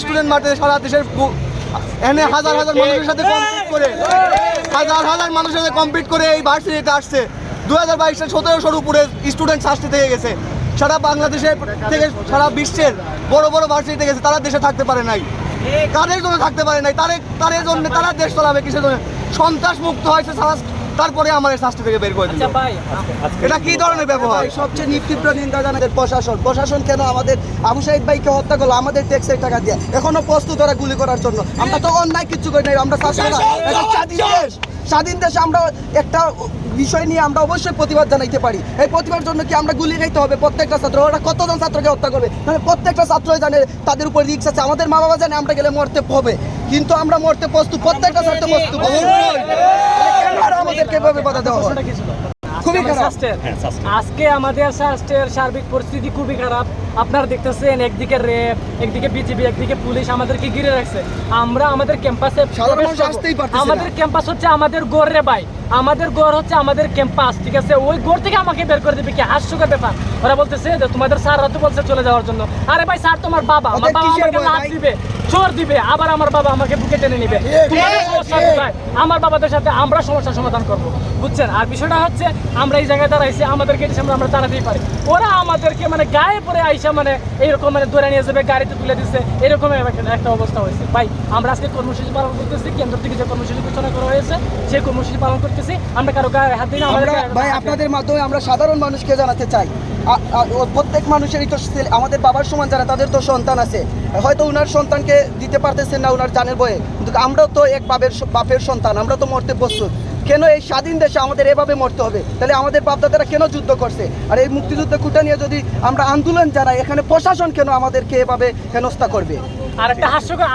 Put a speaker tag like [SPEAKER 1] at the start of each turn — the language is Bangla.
[SPEAKER 1] স্টুডেন্ট শুরু সারা এনে হাজার হাজার মানুষের সাথে করে। হাজার হাজার মানুষের সাথে করে এই আসছে। হাজার স্টুডেন্ট আসতে থেকে গেছে। সারা বাংলাদেশের থেকে সারা বিশ্বের বড় বড় ভার্সিটিতে গেছে তারা দেশে থাকতে পারে নাই। কাদের জন্য থাকতে পারে নাই তারে তাদের জন্য তারা দেশ চলাবে কিসের জন্য? সন্ত্রাস মুক্ত হয়েছে সারা- তারপরে আমার এই শাস্তি থেকে বের করে দিল।
[SPEAKER 2] আচ্ছা
[SPEAKER 1] এটা কি ধরনের ব্যবহার?
[SPEAKER 3] সবচেয়ে নিকৃষ্ট নিন্দা জানাদের প্রশাসন। প্রশাসন কেন আমাদের আবু সাইদ ভাইকে হত্যা করল? আমাদের ট্যাক্সের টাকা দিয়ে। এখনও প্রস্তুত ওরা গুলি করার জন্য। আমরা তো অন্যায় কিছু করি নাই আমরা শাসন স্বাধীন দেশে আমরা একটা বিষয় নিয়ে আমরা অবশ্যই প্রতিবাদ জানাইতে পারি। এই প্রতিবাদ জন্য কি আমরা গুলি খাইতে হবে? প্রত্যেকটা ছাত্র ওরা কতজন ছাত্রকে হত্যা করবে? মানে প্রত্যেকটা ছাত্রই জানে তাদের উপর রিক্স আছে। আমাদের মা বাবা জানে আমরা গেলে মরতে হবে। কিন্তু আমরা মরতে প্রস্তুত প্রত্যেকটা ছাত্র প্রস্তুত। অবশ্যই আমাদেরকে এভাবে বাধা দেওয়া হয়? খুবই খারাপ।
[SPEAKER 2] আজকে আমাদের স্বাস্থ্যের সার্বিক পরিস্থিতি খুবই খারাপ। আপনারা দেখতেছেন একদিকে র্যাব একদিকে বিজিবি একদিকে পুলিশ আমাদেরকে ঘিরে রাখছে। আমরা আমাদের ক্যাম্পাসে। আমাদের ক্যাম্পাস হচ্ছে আমাদের গড় রে ভাই। আমাদের গড় হচ্ছে আমাদের ক্যাম্পাস ঠিক আছে? ওই গড় থেকে আমাকে বের করে দিবে কি? হাস্যকর ব্যাপার। ওরা বলতেছে যে তোমাদের স্যার হয়তো বলছে চলে যাওয়ার জন্য। আরে ভাই স্যার তোমার বাবা। আমার বাবা আমাকে
[SPEAKER 3] ভাই?
[SPEAKER 2] দিবে। চোর দিবে আবার আমার বাবা আমাকে বুকে টেনে নিবে? আমার বাবাদের সাথে আমরা সমস্যার সমাধান করব বুঝছেন? আর বিষয়টা হচ্ছে আমরা এই জায়গায় দাঁড়াইছি আমাদের গেটের সামনে আমরা দাঁড়াতেই পারি। ওরা আমাদেরকে মানে গায়ে পরে আইসা মানে এইরকম মানে ধরে নিয়ে যাবে গাড়িতে তুলে দিচ্ছে এরকম একটা- অবস্থা হয়েছে। ভাই আমরা আজকে কর্মসূচি পালন করতেছি কেন্দ্র থেকে যে কর্মসূচি ঘোষণা করা হয়েছে সেই কর্মসূচি পালন করতেছি। আমরা কারও গায়ে হাত দিই না
[SPEAKER 3] ভাই। আপনাদের মাধ্যমে আমরা সাধারণ মানুষকে জানাতে চাই। প্রত্যেক মানুষেরই তো আমাদের বাবার সমান যারা, তাদের তো সন্তান আছে। হয়তো উনার সন্তানকে দিতে পারতেছেন না উনার জানের বয়ে, কিন্তু আমরাও তো এক বাপের বাপের সন্তান, আমরা তো মরতে প্রস্তুত। কেন এই স্বাধীন দেশে আমাদের এভাবে মরতে হবে? তাহলে আমাদের বাপদাদারা কেন যুদ্ধ করছে? আর এই মুক্তিযুদ্ধ কুটা নিয়ে যদি আমরা আন্দোলন জানাই, এখানে প্রশাসন কেন আমাদেরকে এভাবে হেনস্থা করবে?
[SPEAKER 2] আর একটা হাস্যকর